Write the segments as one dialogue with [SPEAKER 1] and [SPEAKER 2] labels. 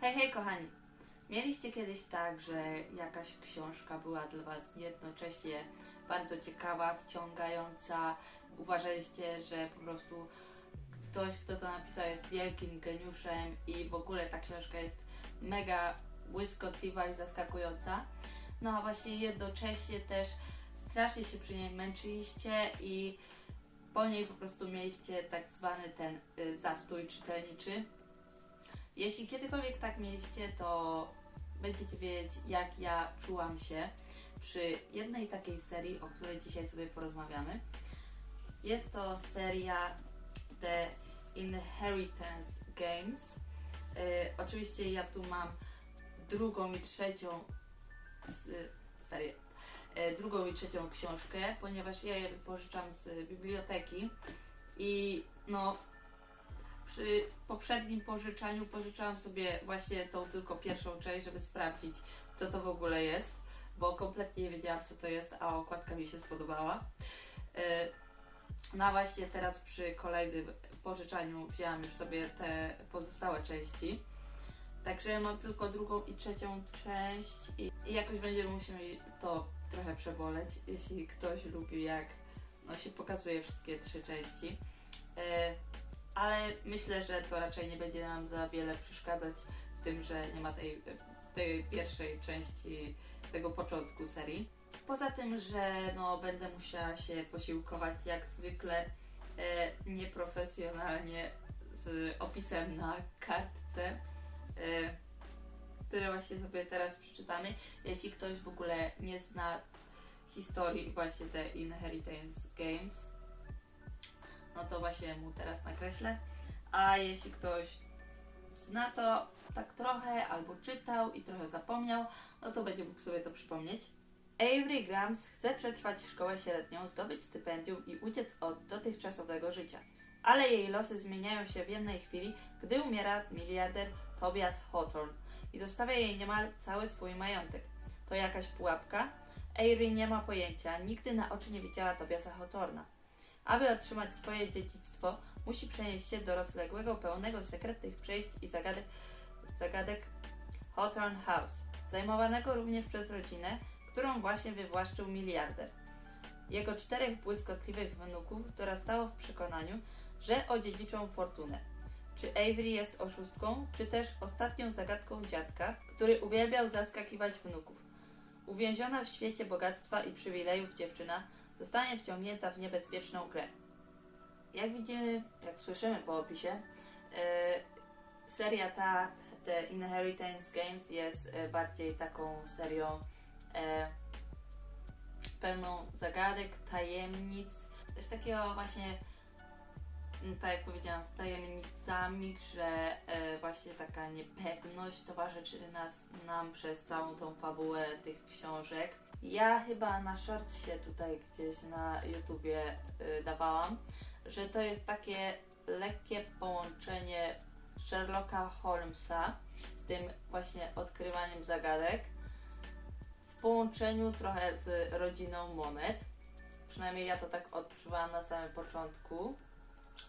[SPEAKER 1] Hej, hej kochani! Mieliście kiedyś tak, że jakaś książka była dla Was jednocześnie bardzo ciekawa, wciągająca, uważaliście, że po prostu ktoś, kto to napisał jest wielkim geniuszem i w ogóle ta książka jest mega błyskotliwa i zaskakująca. No a właśnie jednocześnie też strasznie się przy niej męczyliście i po niej po prostu mieliście tak zwany ten y, zastój czytelniczy. Jeśli kiedykolwiek tak mieliście, to będziecie wiedzieć, jak ja czułam się przy jednej takiej serii, o której dzisiaj sobie porozmawiamy. Jest to seria The Inheritance Games. Y, oczywiście ja tu mam drugą i trzecią serię, y, drugą i trzecią książkę, ponieważ ja je pożyczam z biblioteki i no przy poprzednim pożyczaniu pożyczałam sobie właśnie tą tylko pierwszą część, żeby sprawdzić, co to w ogóle jest, bo kompletnie nie wiedziałam, co to jest, a okładka mi się spodobała. Yy, No a właśnie teraz przy kolejnym pożyczaniu wzięłam już sobie te pozostałe części. Także mam tylko drugą i trzecią część i, jakoś będziemy musieli to trochę przeboleć, jeśli ktoś lubi jak no, się pokazuje wszystkie trzy części. Ale myślę, że to raczej nie będzie nam za wiele przeszkadzać w tym, że nie ma tej, tej pierwszej części, tego początku serii. Poza tym, że no, będę musiała się posiłkować jak zwykle e, nieprofesjonalnie z opisem na kartce, e, które właśnie sobie teraz przeczytamy. Jeśli ktoś w ogóle nie zna historii właśnie The Inheritance Games, no to właśnie mu teraz nakreślę. A jeśli ktoś zna to tak trochę, albo czytał i trochę zapomniał, no to będzie mógł sobie to przypomnieć. Avery Grams chce przetrwać szkołę średnią, zdobyć stypendium i uciec od dotychczasowego życia. Ale jej losy zmieniają się w jednej chwili, gdy umiera miliarder Tobias Hawthorne i zostawia jej niemal cały swój majątek. To jakaś pułapka? Avery nie ma pojęcia, nigdy na oczy nie widziała Tobiasa Hawthorna. Aby otrzymać swoje dziedzictwo, musi przenieść się do rozległego, pełnego sekretnych przejść i zagadek, zagadek Hawthorne House, zajmowanego również przez rodzinę, którą właśnie wywłaszczył miliarder. Jego czterech błyskotliwych wnuków dorastało w przekonaniu, że odziedziczą fortunę. Czy Avery jest oszustką, czy też ostatnią zagadką dziadka, który uwielbiał zaskakiwać wnuków. Uwięziona w świecie bogactwa i przywilejów dziewczyna zostanie wciągnięta w niebezpieczną grę. Jak widzimy, jak słyszymy po opisie, e, seria ta, The Inheritance Games, jest e, bardziej taką serią e, pełną zagadek, tajemnic, też takiego właśnie, mm, tak jak powiedziałam, z tajemnicami, że właśnie taka niepewność towarzyszy nas, nam przez całą tą fabułę tych książek. Ja chyba na shortsie tutaj gdzieś na YouTubie y, dawałam, że to jest takie lekkie połączenie Sherlocka Holmesa z tym właśnie odkrywaniem zagadek w połączeniu trochę z rodziną Monet. Przynajmniej ja to tak odczuwałam na samym początku.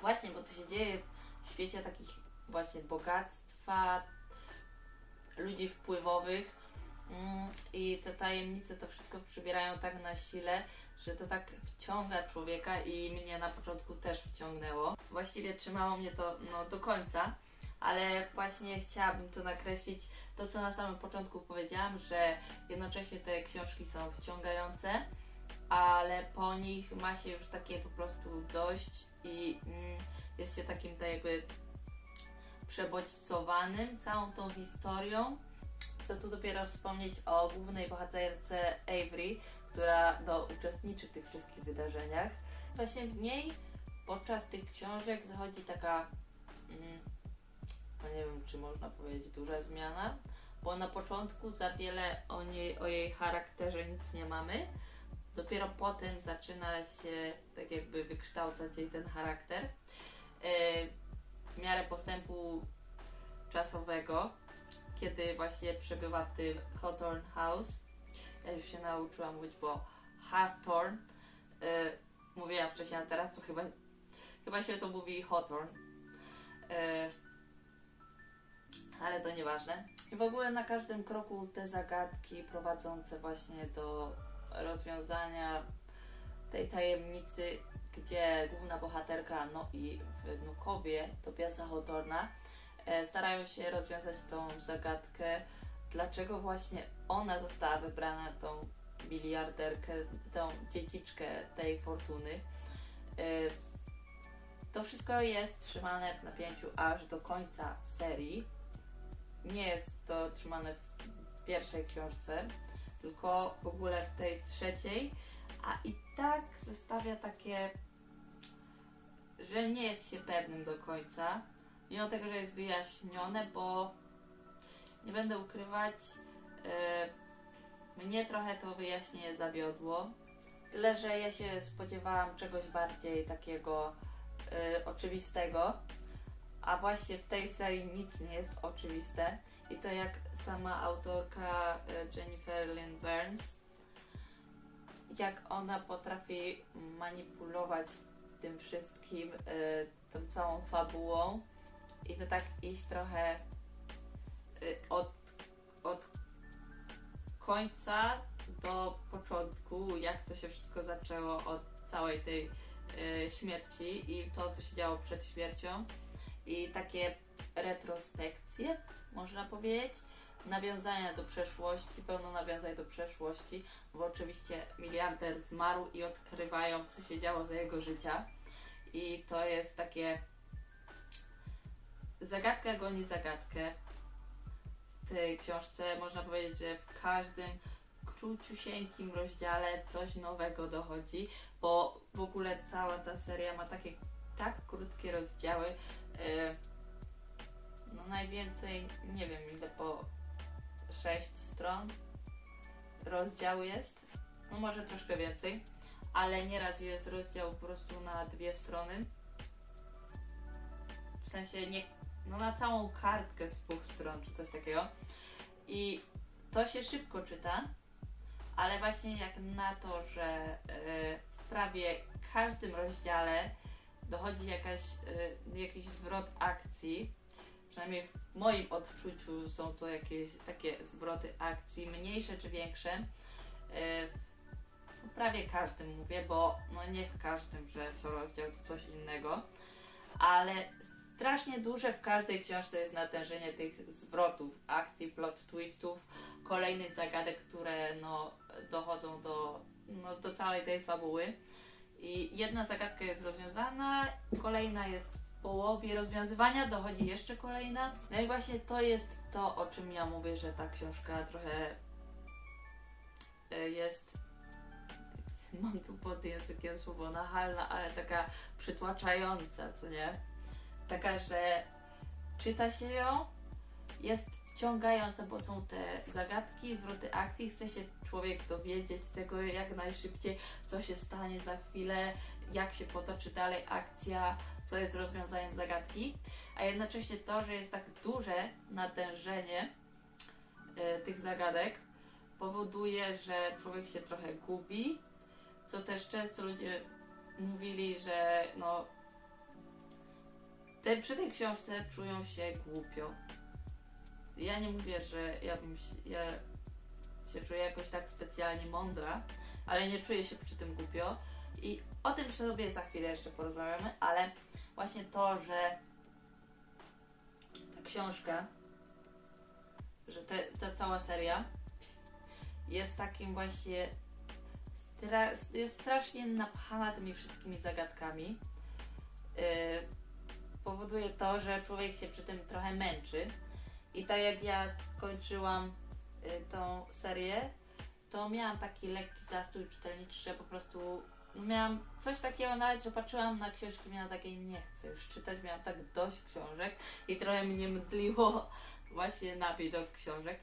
[SPEAKER 1] Właśnie, bo to się dzieje w świecie takich właśnie bogactwa, ludzi wpływowych I te tajemnice to wszystko przybierają tak na sile, że to tak wciąga człowieka i mnie na początku też wciągnęło. Właściwie trzymało mnie to no, do końca, ale właśnie chciałabym to nakreślić, to co na samym początku powiedziałam, że jednocześnie te książki są wciągające, ale po nich ma się już takie po prostu dość i mm, jest się takim tak jakby przebodźcowanym całą tą historią co tu dopiero wspomnieć o głównej bohaterce Avery, która no, uczestniczy w tych wszystkich wydarzeniach. Właśnie w niej podczas tych książek zachodzi taka, mm, no nie wiem czy można powiedzieć duża zmiana, bo na początku za wiele o, niej, o jej charakterze nic nie mamy. Dopiero potem zaczyna się tak jakby wykształcać jej ten charakter. Yy, w miarę postępu czasowego kiedy właśnie przebywa w tym Hawthorne House. Ja już się nauczyłam mówić, bo Hawthorne, yy, mówiłam wcześniej, a teraz to chyba, chyba się to mówi Hawthorne. Yy, ale to nieważne. I w ogóle na każdym kroku te zagadki prowadzące właśnie do rozwiązania tej tajemnicy, gdzie główna bohaterka, no i w Nukowie, Tobiasa Hawthorna, e, starają się rozwiązać tą zagadkę, dlaczego właśnie ona została wybrana tą miliarderkę, tą dziedziczkę tej fortuny. E, To wszystko jest trzymane w napięciu aż do końca serii. Nie jest to trzymane w pierwszej książce, tylko w ogóle w tej trzeciej, a i tak zostawia takie, że nie jest się pewnym do końca, mimo tego, że jest wyjaśnione, bo nie będę ukrywać, yy, mnie trochę to wyjaśnienie zawiodło. Tyle, że ja się spodziewałam czegoś bardziej takiego yy, oczywistego, a właśnie w tej serii nic nie jest oczywiste. I to jak sama autorka y, Jennifer Lynn Burns, jak ona potrafi manipulować tym wszystkim, tą całą fabułą i to tak iść trochę y, od, od końca do początku, jak to się wszystko zaczęło od całej tej y, śmierci i to, co się działo przed śmiercią i takie retrospekcje, można powiedzieć, nawiązania do przeszłości, pełno nawiązań do przeszłości, bo oczywiście miliarder zmarł i odkrywają, co się działo za jego życia. I to jest takie zagadka goni zagadkę. W tej książce można powiedzieć, że w każdym króciusieńkim rozdziale coś nowego dochodzi, bo w ogóle cała ta seria ma takie tak krótkie rozdziały. Yy, no najwięcej, nie wiem ile po 6 stron rozdział jest. No może troszkę więcej, ale nieraz jest rozdział po prostu na dwie strony. W sensie nie, no na całą kartkę z dwóch stron czy coś takiego. I to się szybko czyta, ale właśnie jak na to, że yy, w prawie każdym rozdziale dochodzi jakaś, yy, jakiś zwrot akcji, przynajmniej w moim odczuciu są to jakieś takie zwroty akcji, mniejsze czy większe. Yy, w prawie każdym mówię, bo no nie w każdym, że co rozdział to coś innego, ale strasznie duże w każdej książce jest natężenie tych zwrotów, akcji, plot twistów, kolejnych zagadek, które no, dochodzą do, no, do całej tej fabuły. I jedna zagadka jest rozwiązana, kolejna jest w połowie rozwiązywania, dochodzi jeszcze kolejna. No i właśnie to jest to, o czym ja mówię, że ta książka trochę e, jest mam tu pod językiem słowo nachalna, ale taka przytłaczająca, co nie? Taka, że czyta się ją, jest wciągająca, bo są te zagadki, zwroty akcji, chce się człowiek dowiedzieć tego jak najszybciej, co się stanie za chwilę, jak się potoczy dalej akcja, co jest rozwiązaniem zagadki, a jednocześnie to, że jest tak duże natężenie e, tych zagadek, powoduje, że człowiek się trochę gubi, co też często ludzie mówili, że no te, przy tej książce czują się głupio. Ja nie mówię, że ja bym się, ja się czuję jakoś tak specjalnie mądra, ale nie czuję się przy tym głupio. I o tym sobie za chwilę jeszcze porozmawiamy, ale właśnie to, że ta książka, że te, ta cała seria jest takim właśnie stra jest strasznie napchana tymi wszystkimi zagadkami. Yy, powoduje to, że człowiek się przy tym trochę męczy. I tak jak ja skończyłam y, tą serię, to miałam taki lekki zastój czytelniczy, że po prostu miałam coś takiego nawet, że patrzyłam na książki, miałam takie nie chcę już czytać, miałam tak dość książek i trochę mnie mdliło właśnie na widok książek.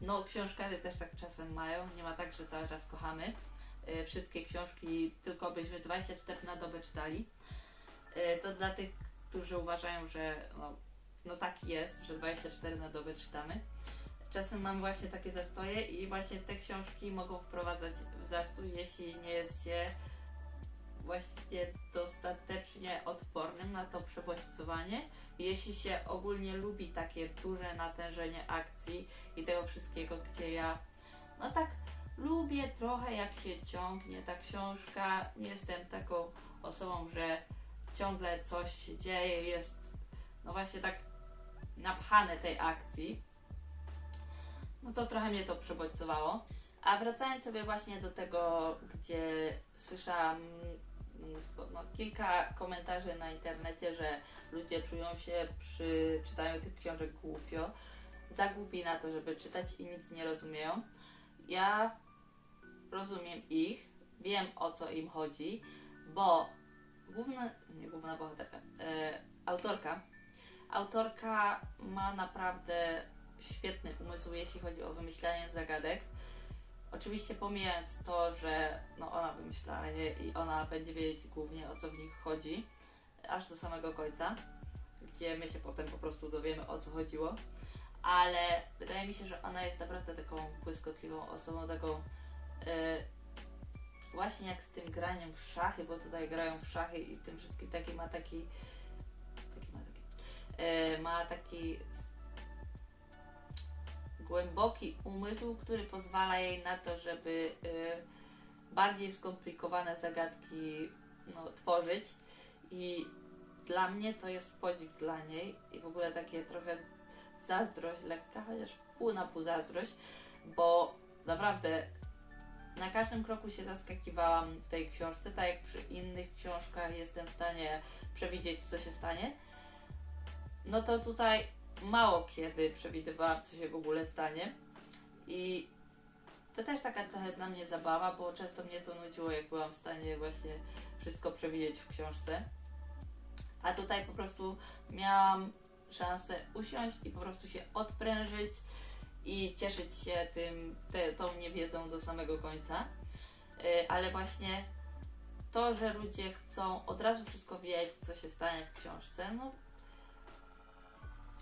[SPEAKER 1] No książkary też tak czasem mają, nie ma tak, że cały czas kochamy y, wszystkie książki, tylko byśmy 24 na dobę czytali. Y, to dla tych, którzy uważają, że no, no tak jest, że 24 na dobę czytamy. Czasem mam właśnie takie zastoje i właśnie te książki mogą wprowadzać w zastój, jeśli nie jest się właśnie dostatecznie odpornym na to przebodźcowanie. Jeśli się ogólnie lubi takie duże natężenie akcji i tego wszystkiego, gdzie ja no tak lubię trochę jak się ciągnie ta książka. Nie jestem taką osobą, że ciągle coś się dzieje, jest no właśnie tak napchane tej akcji. No to trochę mnie to przebodźcowało. A wracając sobie właśnie do tego, gdzie słyszałam mm, no, kilka komentarzy na internecie, że ludzie czują się przy czytaniu tych książek głupio, za głupi na to, żeby czytać i nic nie rozumieją. Ja rozumiem ich, wiem o co im chodzi, bo główna, nie główna bohaterka, e, autorka, autorka ma naprawdę świetny umysł, jeśli chodzi o wymyślanie zagadek. Oczywiście pomijając to, że no ona wymyśla je i ona będzie wiedzieć głównie o co w nich chodzi, aż do samego końca, gdzie my się potem po prostu dowiemy o co chodziło. Ale wydaje mi się, że ona jest naprawdę taką błyskotliwą osobą, taką e, właśnie jak z tym graniem w szachy, bo tutaj grają w szachy i tym wszystkim taki ma taki taki ma taki e, ma taki głęboki umysł, który pozwala jej na to, żeby e, bardziej skomplikowane zagadki no, tworzyć. I dla mnie to jest podziw dla niej i w ogóle takie trochę zazdrość lekka, chociaż pół na pół zazdrość, bo naprawdę na każdym kroku się zaskakiwałam w tej książce, tak jak przy innych książkach jestem w stanie przewidzieć, co się stanie. No to tutaj mało kiedy przewidywałam, co się w ogóle stanie. I to też taka trochę dla mnie zabawa, bo często mnie to nudziło, jak byłam w stanie właśnie wszystko przewidzieć w książce. A tutaj po prostu miałam szansę usiąść i po prostu się odprężyć i cieszyć się tym, te, tą niewiedzą do samego końca. Yy, ale właśnie to, że ludzie chcą od razu wszystko wiedzieć, co się stanie w książce, no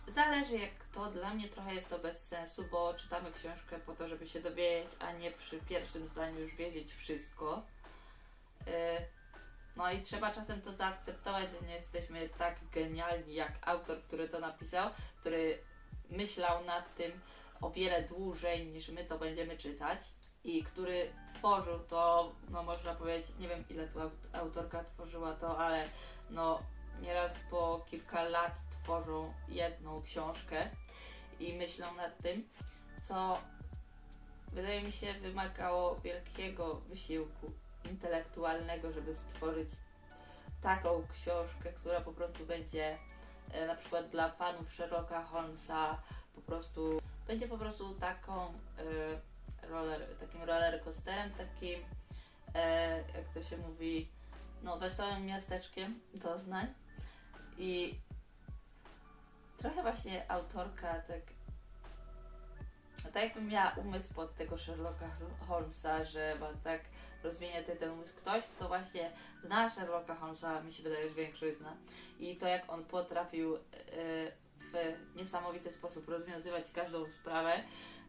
[SPEAKER 1] zależy jak to. Dla mnie trochę jest to bez sensu, bo czytamy książkę po to, żeby się dowiedzieć, a nie przy pierwszym zdaniu już wiedzieć wszystko. Yy, no i trzeba czasem to zaakceptować, że nie jesteśmy tak genialni jak autor, który to napisał, który myślał nad tym o wiele dłużej niż my to będziemy czytać i który tworzył to, no można powiedzieć, nie wiem ile tu aut- autorka tworzyła to, ale no nieraz po kilka lat tworzą jedną książkę i myślą nad tym, co wydaje mi się wymagało wielkiego wysiłku intelektualnego, żeby stworzyć taką książkę, która po prostu będzie e, na przykład dla fanów Sherlocka Holmesa po prostu będzie po prostu taką e, roller, takim roller coasterem, takim e, jak to się mówi, no wesołym miasteczkiem doznań i trochę właśnie autorka tak tak jakbym miała umysł pod tego Sherlocka Holmesa, że ma tak rozwinięty ten umysł. Ktoś, kto właśnie zna Sherlocka Holmesa, mi się wydaje, że większość zna. I to jak on potrafił e, w niesamowity sposób rozwiązywać każdą sprawę,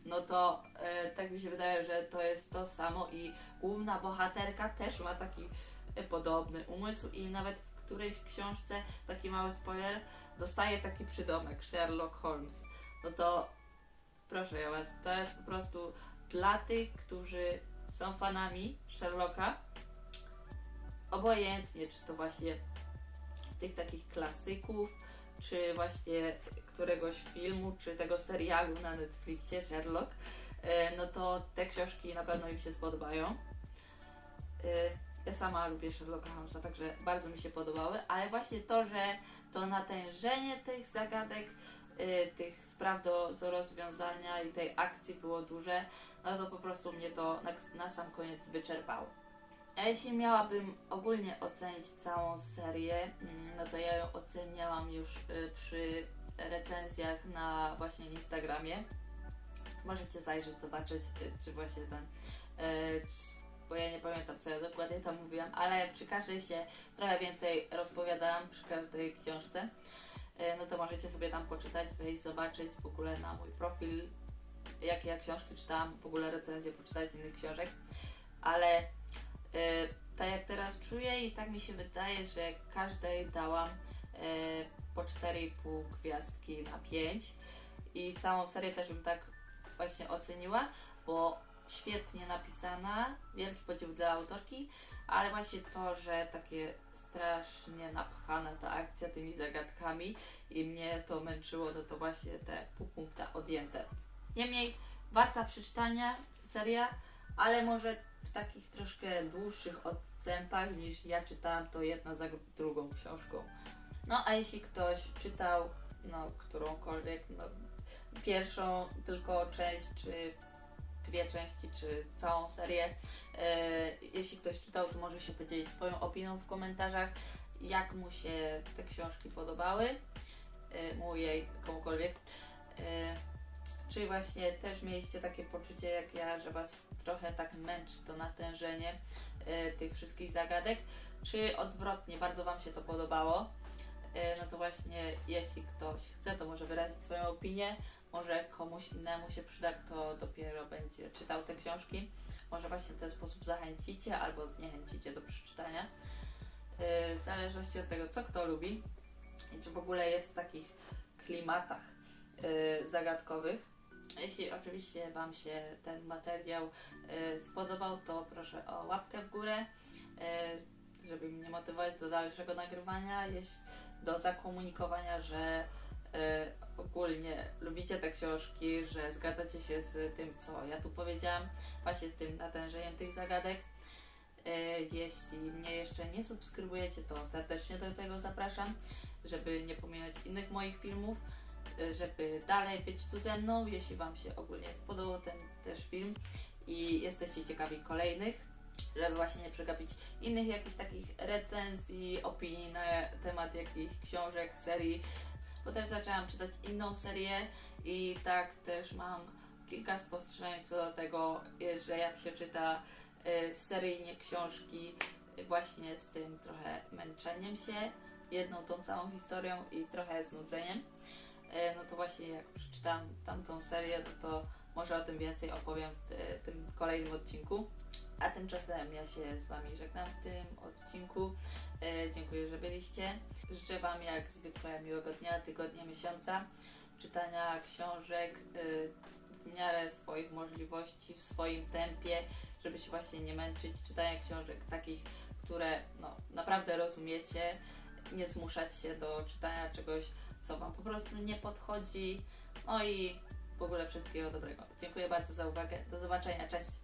[SPEAKER 1] no to e, tak mi się wydaje, że to jest to samo i główna bohaterka też ma taki e, podobny umysł i nawet w którejś książce, taki mały spoiler, dostaje taki przydomek Sherlock Holmes. No to proszę ja was, to jest po prostu dla tych, którzy są fanami Sherlocka, obojętnie czy to właśnie tych takich klasyków, czy właśnie któregoś filmu, czy tego serialu na Netflixie Sherlock, e, no to te książki na pewno im się spodobają. E, Ja sama lubię Sherlocka Holmesa, także bardzo mi się podobały, ale właśnie to, że to natężenie tych zagadek, e, tych spraw do, rozwiązania i tej akcji było duże, no to po prostu mnie to na, na sam koniec wyczerpało. A jeśli miałabym ogólnie ocenić całą serię, mm, no to ja ją oceniałam już y, przy recenzjach na właśnie Instagramie. Możecie zajrzeć, zobaczyć, y, czy właśnie ten. y, Bo ja nie pamiętam, co ja dokładnie tam mówiłam, ale przy każdej się trochę więcej rozpowiadałam, przy każdej książce. No to możecie sobie tam poczytać, wejść, zobaczyć w ogóle na mój profil, jakie ja książki czytałam, w ogóle recenzje poczytać innych książek. Ale y, tak jak teraz czuję i tak mi się wydaje, że każdej dałam e, po 4,5 gwiazdki na 5 i całą serię też bym tak właśnie oceniła, bo świetnie napisana, wielki podziw dla autorki, ale właśnie to, że takie strasznie napchana ta akcja tymi zagadkami i mnie to męczyło, no to właśnie te pół punkta odjęte. Niemniej warta przeczytania seria, ale może w takich troszkę dłuższych odstępach niż ja czytałam to jedna za drugą książką. No a jeśli ktoś czytał no którąkolwiek, no pierwszą tylko część, czy dwie części, czy całą serię, e, jeśli ktoś czytał, to może się podzielić swoją opinią w komentarzach, jak mu się te książki podobały, e, mu, jej, komukolwiek. E, czy właśnie też mieliście takie poczucie jak ja, że Was trochę tak męczy to natężenie e, tych wszystkich zagadek, czy odwrotnie, bardzo Wam się to podobało? E, no to właśnie, jeśli ktoś chce, to może wyrazić swoją opinię, może komuś innemu się przyda, kto dopiero będzie czytał te książki. Może właśnie w ten sposób zachęcicie albo zniechęcicie do przeczytania. E, W zależności od tego, co kto lubi i czy w ogóle jest w takich klimatach zagadkowych. Jeśli oczywiście Wam się ten materiał e, spodobał, to proszę o łapkę w górę, e, żeby mnie motywować do dalszego nagrywania, do zakomunikowania, że e, ogólnie lubicie te książki, że zgadzacie się z tym, co ja tu powiedziałam, właśnie z tym natężeniem tych zagadek. Jeśli mnie jeszcze nie subskrybujecie, to serdecznie do tego zapraszam, żeby nie pominąć innych moich filmów żeby dalej być tu ze mną, jeśli Wam się ogólnie spodobał ten też film i jesteście ciekawi kolejnych, żeby właśnie nie przegapić innych jakichś takich recenzji, opinii na temat jakichś książek, serii, bo też zaczęłam czytać inną serię i tak też mam kilka spostrzeżeń co do tego, że jak się czyta y, seryjnie książki y, właśnie z tym trochę męczeniem się, jedną tą całą historią i trochę znudzeniem, no to właśnie jak przeczytam tamtą serię, no to może o tym więcej opowiem w e, tym kolejnym odcinku. A tymczasem ja się z Wami żegnam w tym odcinku. E, dziękuję, że byliście. Życzę Wam jak zwykle miłego dnia, tygodnia, miesiąca, czytania książek e, w miarę swoich możliwości, w swoim tempie, żeby się właśnie nie męczyć, czytania książek takich, które no, naprawdę rozumiecie, nie zmuszać się do czytania czegoś, co Wam po prostu nie podchodzi. No i w ogóle wszystkiego dobrego. Dziękuję bardzo za uwagę. Do zobaczenia. Cześć.